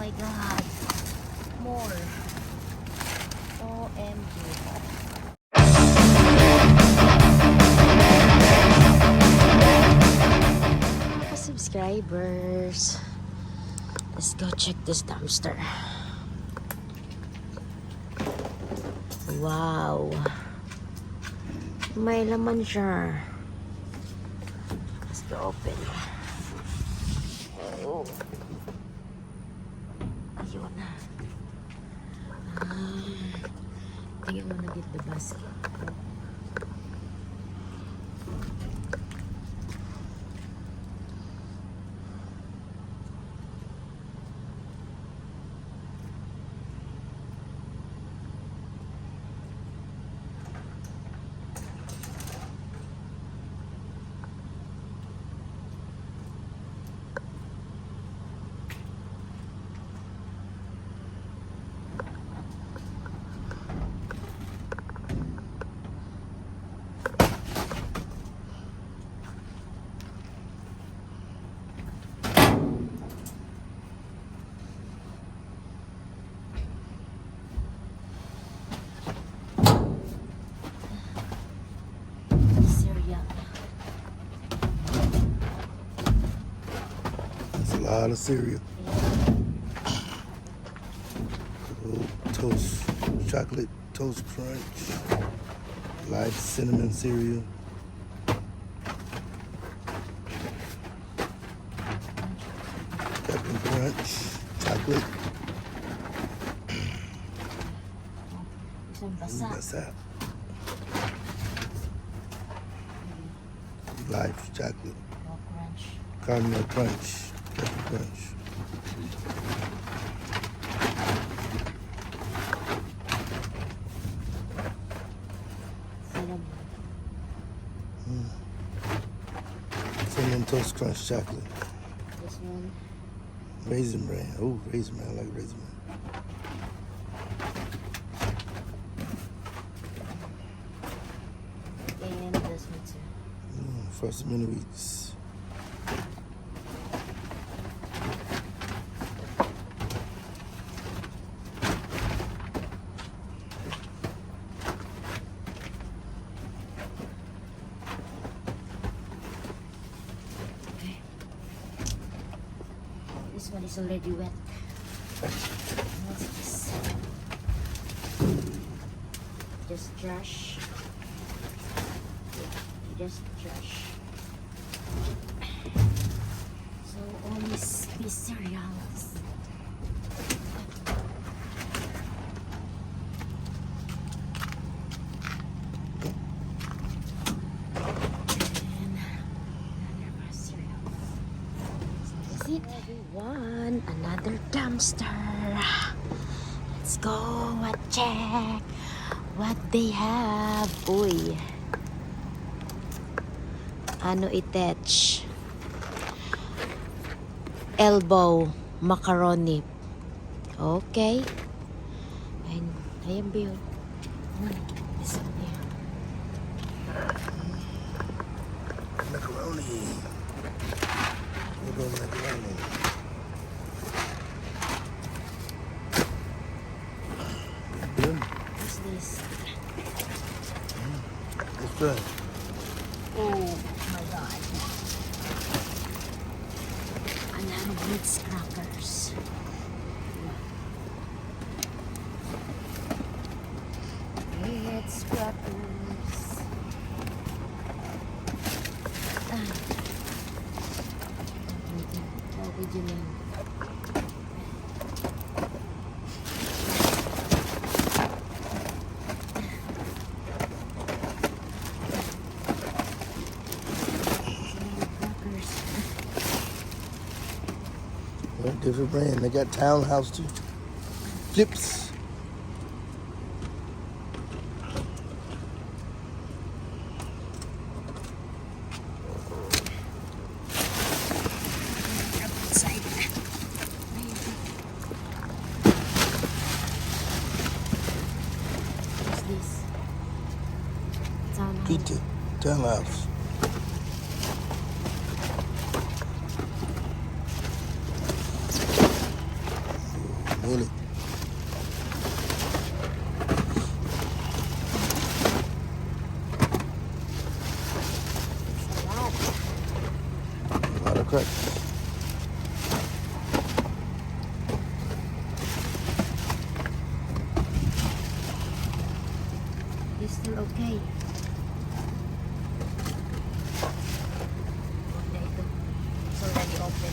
my God. More. OMG. Subscribers. Let's go check this dumpster. Wow. May laman siya. Let's go open. Oh. Ayun na. Ah, tingin mo na get the basket. Lot of cereal. Toast, chocolate toast crunch, light cinnamon cereal. Captain Crunch, chocolate. Ooh, that. Life chocolate, caramel crunch, Cinnamon. Cinnamon toast crunch chocolate. This one. Raisin bran. Oh, raisin bran. I like raisin bran. And this one too. Mm, First mini wheats. This one is already wet. What's this? Just trash. Just trash. Dumpster. Let's go and check what they have. Uy. Ano itech? Elbow macaroni. Okay. Ayun, ayun ba yun? Hmm, this one here. Macaroni. Little macaroni. Good. What's this? It's good. Oh my god. Another Ritz crackers. Ritz crackers. Different brand. They got townhouse too. Flips. outside. What's this? Town Pizza. Townhouse. Really. It's a lot. A lot of crackers. It's still okay. Huwag na ito. It's already open.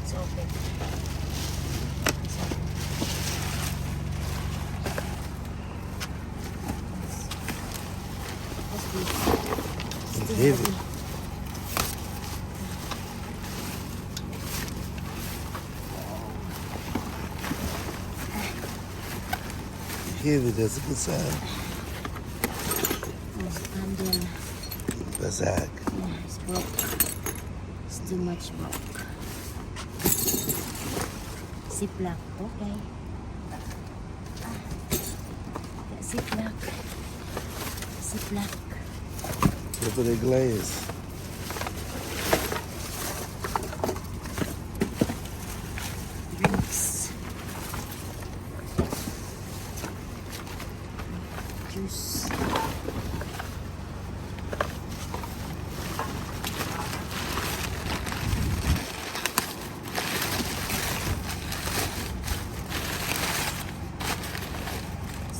It's open. It's open. What's this? It's Still heavy. Heavy, that's a good sign. Bazag. Yeah, it's broke. It's too much broke. Ziplock, okay. Yeah, Ziplock. Ziplock. Look at the glaze. Drinks. Juice.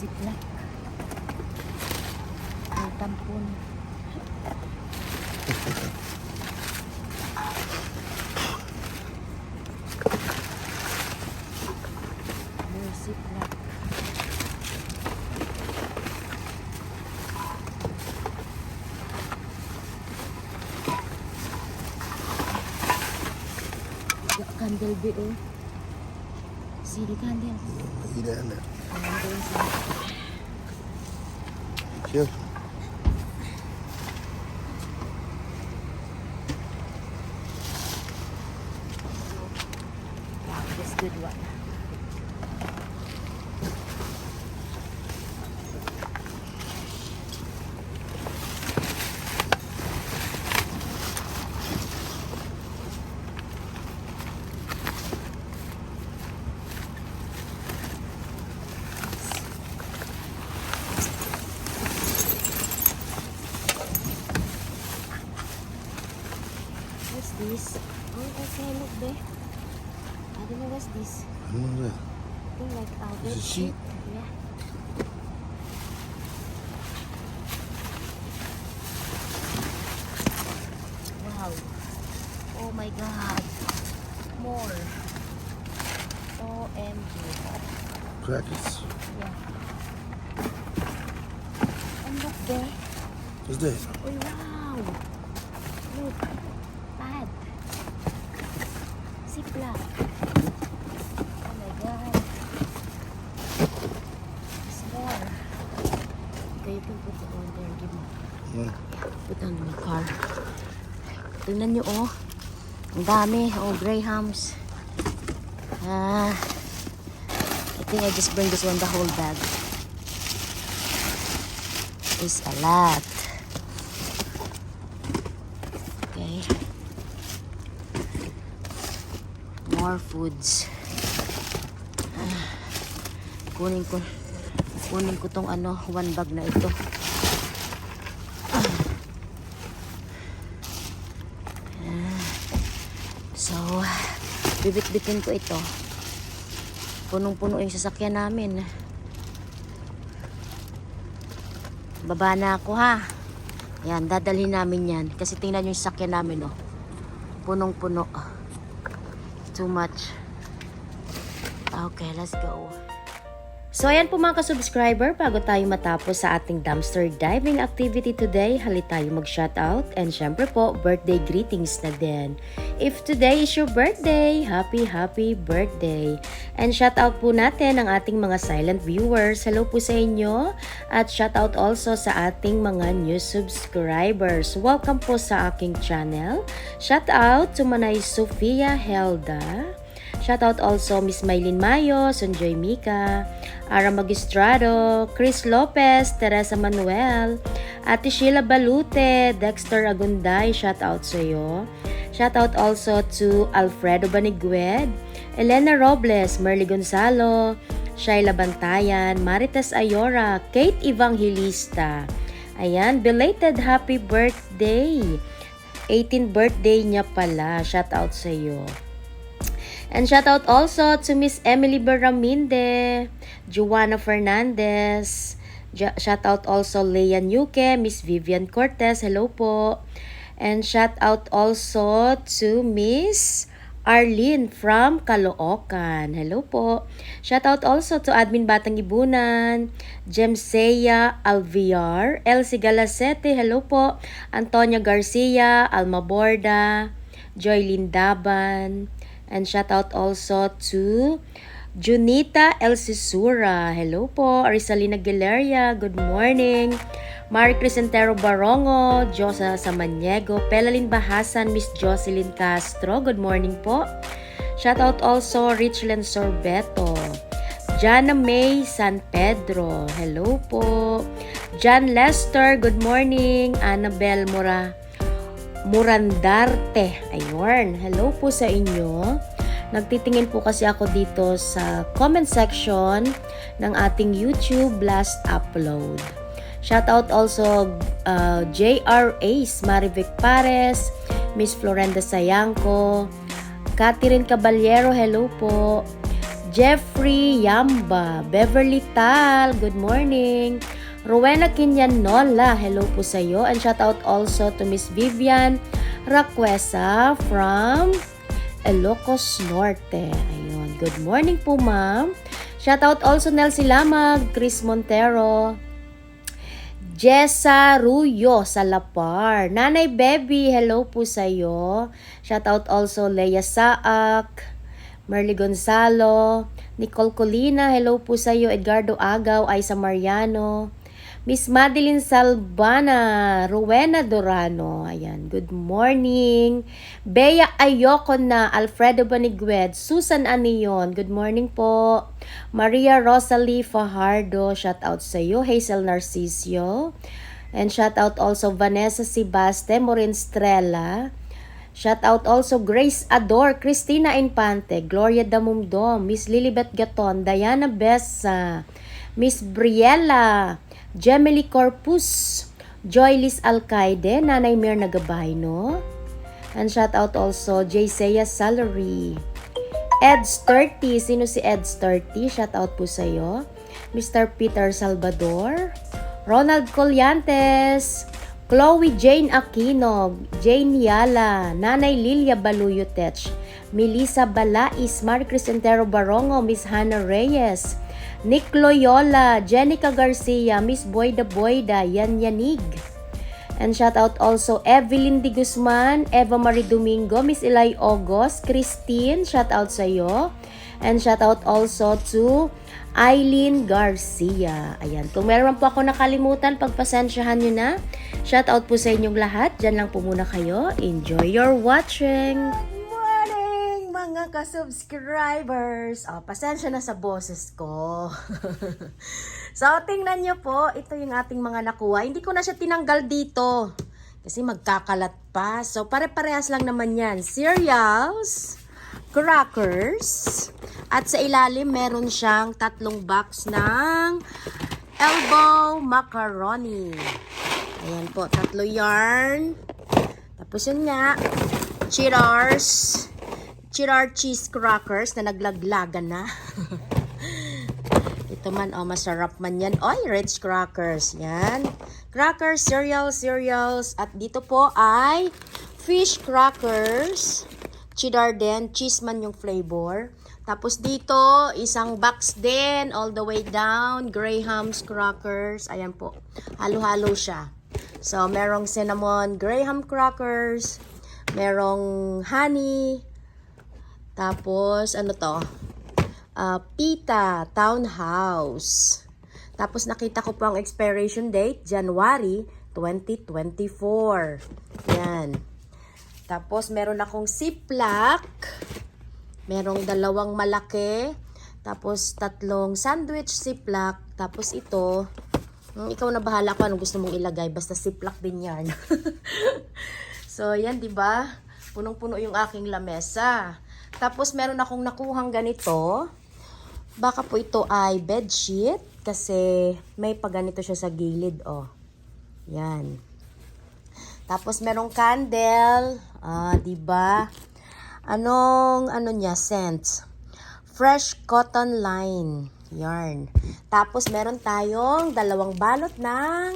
Ziplock. Ang tampon. More Ziplock. The candle be oh. The candle. Doon sa Be careful. Wow, this good one. This? Oh, okay, look there. I don't know what's this. I don't know that. I think like It's a bed sheet? Yeah. Wow. Oh my god. More. OMG. Crackers. Yeah. And look there. What's this? Oh wow. Look. Pad. Ziplock. Oh my god. You can put it on there. Give me. Yeah. Put on my car. Tingnan nyo oh. Ang dami. Oh, Grahams. Ah. I think I just bring this one the whole bag. It's a lot. Okay. More foods. Ah. Kunin ko. Kunin ko tong ano, one bag na ito. So, bibit-bitin ko ito. Punong-puno yung sasakyan namin. Baba na ako ha. Yan, dadalhin namin yan. Kasi tingnan yung sasakyan namin oh. Punong-puno. Too much. Okay, let's go. So ayan po mga ka-subscriber, bago tayo matapos sa ating dumpster diving activity today, hali tayo mag-shoutout and syempre po, birthday greetings na din. If today is your birthday, happy happy birthday! And shoutout po natin ang ating mga silent viewers. Hello po sa inyo. At shoutout also sa ating mga new subscribers. Welcome po sa aking channel. Shoutout to Manay Sofia Helda. Shoutout also Miss Maylin Mayo, Sunjoy Mika, Ara Magistrado, Chris Lopez, Teresa Manuel, Ate Sheila Balute, Dexter Agunday, shoutout sa iyo. Shoutout also to Alfredo Banigued, Elena Robles, Merly Gonzalo, Shaila Bantayan, Maritas Ayora, Kate Evangelista. Ayan, belated happy birthday. 18th birthday niya pala. Shout out sa iyo. And shout out also to Miss Emily Berraminde, Joanna Fernandez. Shout out also Leia Nuke, Miss Vivian Cortez. Hello po. And shout out also to Miss Arlene from Caloocan. Hello po. Shout out also to Admin Batang Ibunan, Jemsea Alviar, Elsie Galasete. Hello po. Antonia Garcia, Alma Borda, Joy Lindaban. And shout out also to Junita El Sisura. Hello po. Arisalina Gileria. Good morning. Mari Crisentero Barongo, Josa Samaniego, Pelalin Bahasan, Miss Jocelyn Castro. Good morning po. Shout out also Richland Sorbeto. Jana May San Pedro. Hello po. John Lester, good morning. Annabel Mora Murandarte. Ayun. Hello po sa inyo. Nagtitingin po kasi ako dito sa comment section ng ating YouTube last upload. Shout out also uh, JR Ace, Marivic Pares, Miss Florenda Sayangco, Catherine Caballero, hello po. Jeffrey Yamba, Beverly Tal, good morning. Rowena Quinianola, hello po sa iyo. And shout out also to Miss Vivian Raquesa from Ilocos Norte. Ayun, good morning po ma'am. Shout out also Nelsie Lamag, Chris Montero, Jessa Ruyo sa Lapar. Nanay Baby, hello po sa iyo. Shout out also Leia Saak, Merly Gonzalo, Nicole Colina, hello po sa iyo. Edgardo Agaw, Aisa Mariano, Miss Madeline Salbana, Rowena Dorano, ayan, good morning. Bea Ayoko na, Alfredo Banigued, Susan Anion, good morning po. Maria Rosalie Fajardo, shout out sa iyo. Hazel Narcisio, and shout out also Vanessa Sibaste, Morin Strella. Shout out also Grace Ador, Christina Infante, Gloria Damumdom, Miss Lilibet Gaton, Diana Bessa, Miss Briella, Gemily Corpus, Joylis Alcaide, Nanay Mir Nagabay, And shout out also Jaysea Salary. Eds 30, sino si Eds 30? Shout out po sa iyo. Mr. Peter Salvador, Ronald Colyantes, Chloe Jane Aquino, Jane Yala, Nanay Lilia Baluyotech, Melissa Balais, Mari Crisentero Barongo, Miss Hannah Reyes, Nick Loyola, Jenica Garcia, Miss Boyda Boyda, Yan Yanig. And shout out also Evelyn Di Guzman, Eva Marie Domingo, Miss Eli Ogos, Christine, shout out sa iyo. And shout out also to Eileen Garcia. Ayan, kung meron po ako nakalimutan, pagpasensyahan nyo na. Shout out po sa inyong lahat. Diyan lang po muna kayo. Enjoy your watching! Mga ka-subscribers! Oh, pasensya na sa boses ko. so, tingnan nyo po. Ito yung ating mga nakuha. Hindi ko na siya tinanggal dito. Kasi magkakalat pa. So, pare-parehas lang naman yan. Cereals, crackers, at sa ilalim meron siyang tatlong box ng elbow macaroni. Ayan po, tatlo yarn. Tapos yun nga, cheddars, cheddar cheese crackers na naglaglagan na. Ito man, oh, masarap man yan. Oy, Ritz crackers. Yan. Crackers, cereals, cereals. At dito po ay fish crackers. Cheddar din. Cheese man yung flavor. Tapos dito, isang box din. All the way down. Graham's crackers. Ayan po. Halo-halo siya. So, merong cinnamon Graham crackers. Merong honey. Tapos, ano to? uh, Pita Townhouse. Tapos nakita ko po ang expiration date, January 2024. Yan. Tapos meron akong Ziploc. Merong dalawang malaki. Tapos tatlong sandwich Ziploc. Tapos ito, mm, ikaw na bahala kung anong gusto mong ilagay. Basta Ziploc din yan. so, yan, di ba? Punong-puno yung aking lamesa. Tapos meron akong nakuhang ganito. Baka po ito ay bedsheet kasi may paganito siya sa gilid, oh. Yan. Tapos merong candle, ah, 'di ba? Anong ano niya scent? Fresh cotton line yarn. Tapos meron tayong dalawang balot ng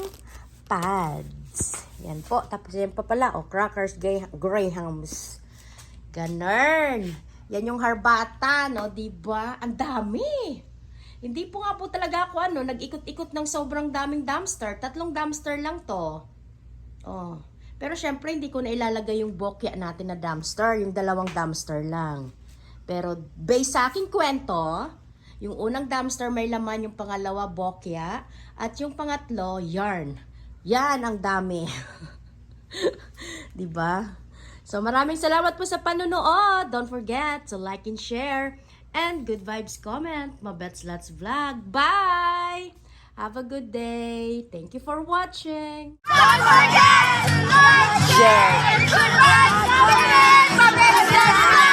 pads. Yan po. Tapos yan pa pala, oh, crackers Grey- grahams. Ganun. Yan yung harbata, no? ba? Ang dami. Hindi po nga po talaga ako ano, nag-ikot-ikot ng sobrang daming dumpster. Tatlong dumpster lang to. Oh. Pero syempre hindi ko na ilalagay yung bokya natin na dumpster, yung dalawang dumpster lang. Pero based sa aking kwento, yung unang dumpster may laman, yung pangalawa bokya, at yung pangatlo yarn. Yan ang dami. 'Di ba? So maraming salamat po sa panonood. Don't forget to like and share and good vibes comment. Mabets Let's Vlog. Bye! Have a good day. Thank you for watching. Don't forget to like, share, and put my comment.